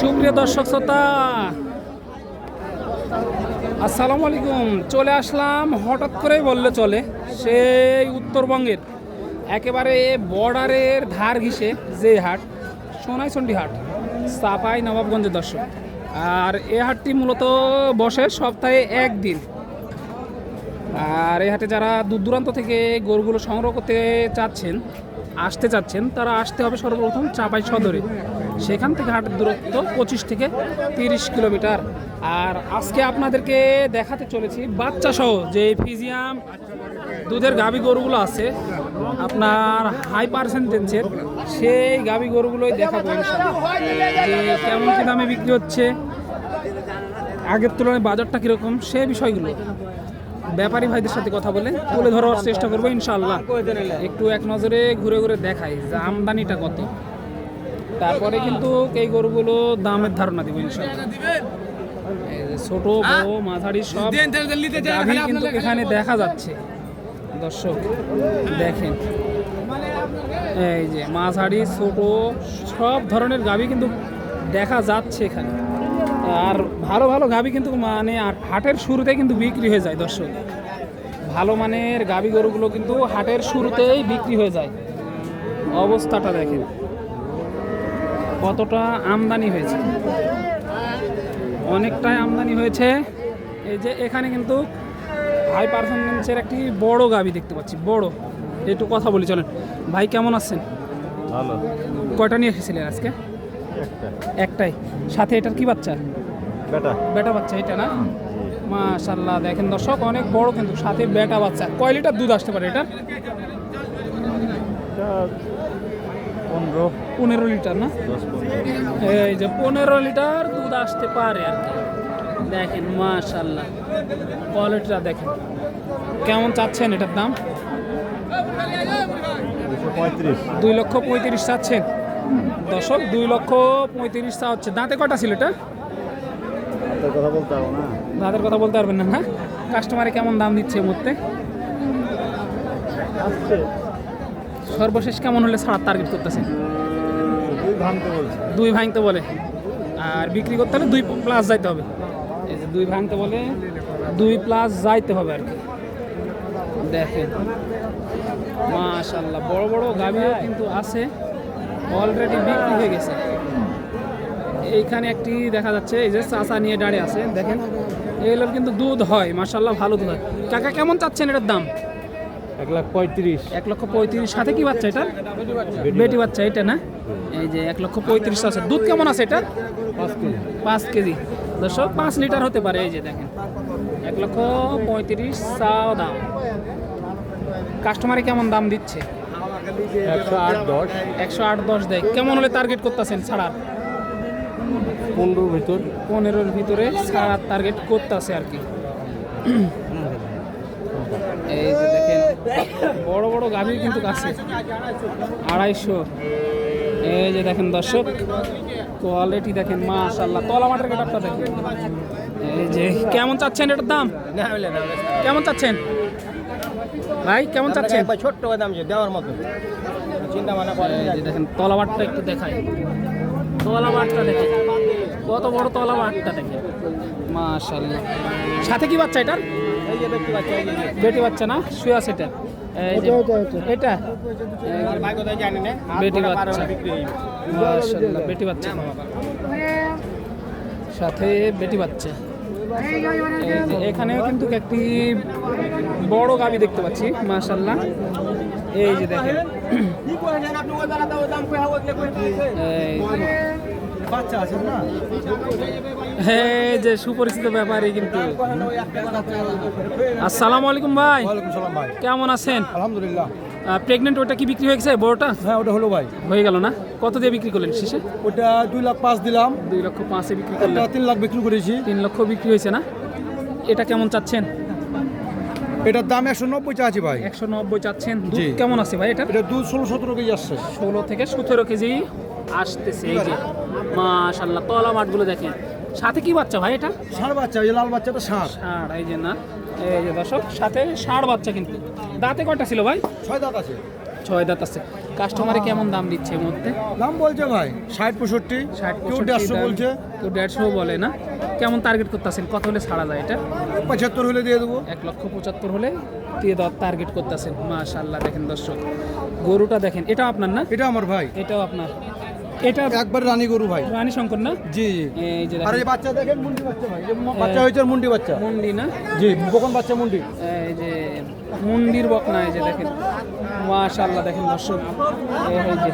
সুপ্রিয় দর্শক শ্রোতা, আসসালামু আলাইকুম। চলে আসলাম, হঠাৎ করেই বললে চলে, সেই উত্তরবঙ্গের, একেবারে বর্ডারের ধার ঘিসে যে হাট, সোনাইচন্ডী হাট, সাপাই নবাবগঞ্জের দর্শক। আর এ হাটটি মূলত বসে সপ্তাহে একদিন। আর এই হাটে যারা দূর দূরান্ত থেকে গরুগুলো সংগ্রহ করতে চাচ্ছেন, আসতে চাচ্ছেন, তারা আসতে হবে সর্বপ্রথম চাপাই সদরে। সেখান থেকে হাটের দূরত্ব পঁচিশ থেকে তিরিশ কিলোমিটার। আর আজকে আপনাদেরকে দেখাতে চলেছি বাচ্চা সহ যে ফিজিয়াম দুধের গাভী গরুগুলো আছে, আপনার হাই পার্সেন্টেজের সেই গাভী গরুগুলোই দেখাবো। যে কেমন কী দামে বিক্রি হচ্ছে, আগের তুলনায় বাজারটা কীরকম, সে বিষয়গুলো ব্যাপারী ভাইদের সাথে কথা বলে তুলে ধরার চেষ্টা করব ইনশাল্লাহ একটু এক নজরে ঘুরে ঘুরে দেখাই যে আমদানিটা কত। তারপরে কিন্তু এই গরুগুলো দামের ধারণা দিব ছোট বড় মাঝারি সব গাভী কিন্তু এখানে দেখা যাচ্ছে। দর্শক দেখেন। এই যে মাঝারি ছোট সব ধরনের গাভী কিন্তু দেখা যাচ্ছে এখানে। আর ভালো ভালো গাভী কিন্তু মানে আর হাটের শুরুতে কিন্তু বিক্রি হয়ে যায় দর্শক। ভালো মানের গাভী গরুগুলো কিন্তু হাটের শুরুতেই বিক্রি হয়ে যায়। অবস্থাটা দেখেন। কতটা আমদানি হয়েছে? অনেকটাই আমদানি হয়েছে। এই যে এখানে কিন্তু হাই পারফরমেন্সের একটি বড় গাভী দেখতে পাচ্ছি বড়। একটু কথা বলি চলেন। ভাই কেমন আছেন? ভালো। কয়টা নিয়ে এসেছিলেন আজকে? একটাই। সাথে এটার কি বাচ্চা? বেটা। বেটা বাচ্চা এটা না? মাশাল্লাহ দেখেন দর্শক অনেক বড় কিন্তু সাথে বেটা বাচ্চা। কয় লিটার দুধ আসতে পারে এটা পনেরো। পনেরো লিটার না? এই যে পনেরো লিটার দুধ আসতে পারে আর কি। দেখেন মাশাল্লাহ কোয়ালিটিটা দেখেন। কেমন চাচ্ছেন এটার দাম? দুই লক্ষ পঁয়ত্রিশ চাচ্ছেন। দর্শক দুই লক্ষ পঁয়ত্রিশ চা হচ্ছে। দাঁতে কটা ছিল এটা? দাঁতের কথা বলতে পারবেন না না? কাস্টমারে কেমন দাম দিচ্ছে আসছে। সর্বশেষ কেমন হলে ছাড়ার টার্গেট করতেছেন দুই ভাঙতে বলে। আর বিক্রি করতে হলে দুই প্লাস যাইতে হবে। এই যে দুই ভাঙতে বলে, দুই প্লাস যাইতে হবে আর কি। দেখেন। মাশাল্লাহ বড় বড় গাভিও কিন্তু আছে অলরেডি বিক্রি হয়ে গেছে। এইখানে একটি দেখা যাচ্ছে, এই যে চাচা নিয়ে দাঁড়িয়ে আছে দেখেন। এগুলোর কিন্তু দুধ হয় মাশাল্লাহ ভালো দুধ হয়। কাকা, কেমন চাচ্ছেন এটার দাম? এক লাখ পঁয়ত্রিশ। এক লক্ষ পঁয়ত্রিশ। সাথে কি বাচ্চা এটা? বেটি বাচ্চা এটা না? এই যে এক লক্ষ পঁয়ত্রিশ আছে। দুধ কেমন আছে এটা? পাঁচ কেজি। পাঁচ কেজি দর্শক পাঁচ লিটার হতে পারে এই যে দেখেন। এক লক্ষ পঁয়ত্রিশ চাও দাম। কাস্টমারে কেমন দাম দিচ্ছে? একশো আট দশ। একশো আট দশ দেয়। কেমন হলে টার্গেট করতেছেন ছাড়ার? পনেরোর ভিতর। পনেরোর ভিতরে ছাড়ার টার্গেট করতেছে আর কি। এই বড় বড় গাভীর কিন্তু কাছে। আড়াইশো। এই যে দেখেন দর্শক কোয়ালিটি দেখেন মাশাল্লাহ তলা মাঠের গেটারটা দেখেন। এই যে কেমন চাচ্ছেন এটার দাম? কেমন চাচ্ছেন? ভাই কেমন চাচ্ছেন? ছোট্ট দাম যে দেওয়ার মতো। চিন্তা যে দেখেন তলা মাঠটা একটু দেখাই। তলা মাঠটা দেখেন। কত বড় তলা মাঠটা দেখেন। মাশাল্লাহ সাথে কি বাচ্চা এটার? বেটি বাচ্চা না? শুয়ে আছে এটা। এটা? বেটি বাচ্চা। বিক্রি যাবে। মাশাআল্লাহ বেটি বাচ্চা। সাথে বেটি বাচ্চা। এখানেও কিন্তু একটি বড় গাবি দেখতে পাচ্ছি মাশাআল্লাহ। এই যে দেখেন। এই যে সুপরিচিত ব্যাপারই কিন্তু। আসসালামু আলাইকুম ভাই। ভাই। কেমন আছেন? আলহামদুলিল্লাহ। প্রেগনেন্ট ওটা কি বিক্রি হয়ে গেছে বড়টা? হ্যাঁ ওটা হলো ভাই। হয়ে গেল না? কত দিয়ে বিক্রি করলেন শেষে? ওটা দুই লাখ পাঁচ দিলাম। দুই লক্ষ পাঁচে বিক্রি করলেন। তিন লাখ বিক্রি করেছি। তিন লক্ষ বিক্রি হয়েছে না? এটা কেমন চাচ্ছেন? এটার দাম একশো নব্বই চাচ্ছি ভাই। একশো নব্বই চাচ্ছেন। দুধ কেমন আছে ভাই এটা? এটা দুধ ষোলো সতেরো কেজি আসছে। ষোলো থেকে সতেরো কেজি আসতেছে এই যে। মাশাল্লাহ তলা মাঠগুলো দেখেন। সাথে কি বাচ্চা ভাই এটা? ষাঁড় বাচ্চা এই লাল বাচ্চাটা ষাঁড়। ষাঁড় এই যে না। এই যে দর্শক সাথে ষাঁড় বাচ্চা কিন্তু। দাঁতে কয়টা ছিল ভাই? ছয় দাঁত আছে। ছয় দাঁত আছে। কাস্টমারে কেমন দাম দিচ্ছে এর মধ্যে দাম বলছে ভাই ষাট পঁয়ষট্টি ষাট কেউ দেড়শো বলছে। কেউ দেড়শো বলে না। কেমন টার্গেট করতেছেন? কত হলে ছাড়া যায় এটা? পঁচাত্তর হলে দিয়ে দেবো। এক লক্ষ পঁচাত্তর হলে দিয়ে দেওয়ার টার্গেট করতেছেন। মাশাল্লাহ দেখেন দর্শক গরুটা দেখেন এটা আপনার না? এটা আমার ভাই। এটাও আপনার। এটা একবার রানী গরু ভাই। রানী শঙ্কর না? জি জি। এই যে আরে বাচ্চা দেখেন মুন্ডি বাচ্চা ভাই। বাচ্চা হয়েছে মুন্ডি বাচ্চা। মুন্ডি না? জি বকন বাচ্চা মুন্ডি। এই যে মুন্ডির বকনা এই যে দেখেন। মাশাল্লাহ দেখেন দর্শক। এই যে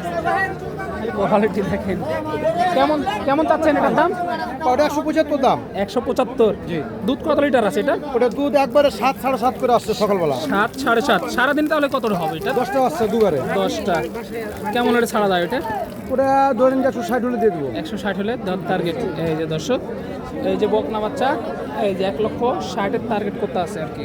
কোয়ালিটি দেখেন। কেমন কেমন চাচ্ছেন এটার দাম? ওটা একশো পঁচাত্তর দাম। একশো পঁচাত্তর। জি। দুধ কত লিটার আছে এটা? ওটা দুধ একবারে সাত সাড়ে সাত করে আসছে সকালবেলা। সাত সাড়ে সাত। সারাদিন তাহলে কত হবে এটা? দশটা আসছে দুবারে। দশটা। কেমন এটা ছাড়া যায় এটা ওটা ধরেন একশো ষাট হলে দিয়ে দেবো। একশো ষাট হলে টার্গেট এই যে দর্শক এই যে বকনা বাচ্চা এই যে এক লক্ষ ষাটের টার্গেট করতে আছে আর কি।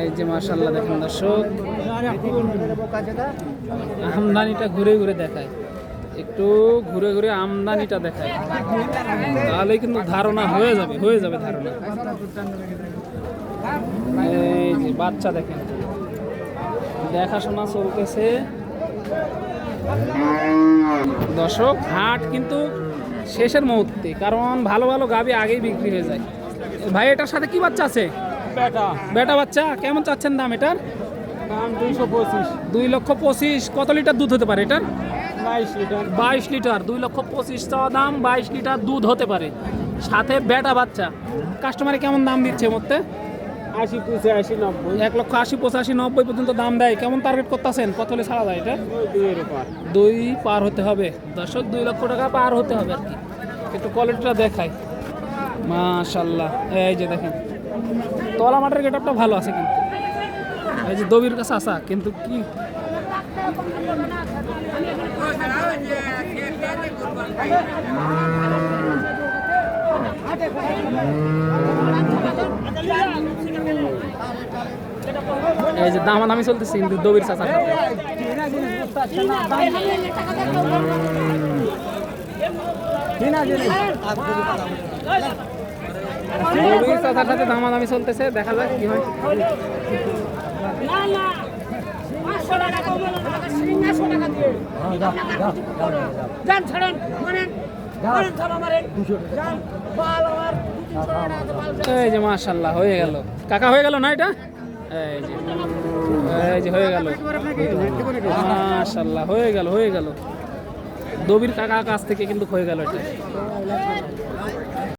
এই যে মাশাল্লাহ দেখুন দর্শক। আমদানিটা ঘুরে ঘুরে দেখায়। একটু ঘুরে ঘুরে আমদানিটা দেখায়। তাহলে কিন্তু ধারণা হয়ে যাবে হয়ে যাবে ধারণা। এই যে বাচ্চা দেখেন। দেখাশোনা চলতেছে। দর্শক, হাট কিন্তু শেষের মুহূর্তে, কারণ ভালো ভালো গাবি আগেই বিক্রি হয়ে যায়। ভাই এটার সাথে কি বাচ্চা আছে? বেটা। বেটা বাচ্চা? কেমন চাচ্ছেন দাম এটার? দাম দুইশো পঁচিশ। দুই লক্ষ পঁচিশ। কত লিটার দুধ হতে পারে এটার? বাইশ লিটার। দুই লক্ষ পঁচিশ চাওয়া দাম বাইশ লিটার দুধ হতে পারে। সাথে বেটা বাচ্চা। কাস্টমারে কেমন দাম দিচ্ছে মধ্যে আশি পঁচাশি নব্বই। এক লক্ষ আশি পঁচাশি নব্বই পর্যন্ত দাম দেয়। কেমন টার্গেট করতেছেন? কত হলে ছাড়া যায় এটা? দুই পার হতে হবে। দর্শক দুই লক্ষ টাকা পার হতে হবে আর কি। একটু কোয়ালিটিটা দেখাই। মাশাল্লাহ এই যে দেখেন, তলা মাঠের গেটআপটা ভালো আছে কিন্তু। এই যে দবির কাছে আসা, কিন্তু কি এই যে দামাদামি চলতেছে কিন্তু দবির চাষার সাথে। চাষার সাথে দামাদামি চলতেছে দেখা যাক কি হয়। এই যে মাশাল্লাহ হয়ে গেল। কাকা হয়ে গেল না এটা? এই যে এই যে হয়ে গেল। মাশাল্লাহ হয়ে গেল হয়ে গেল। দবির কাকা কাছ থেকে কিন্তু হয়ে গেল এটা।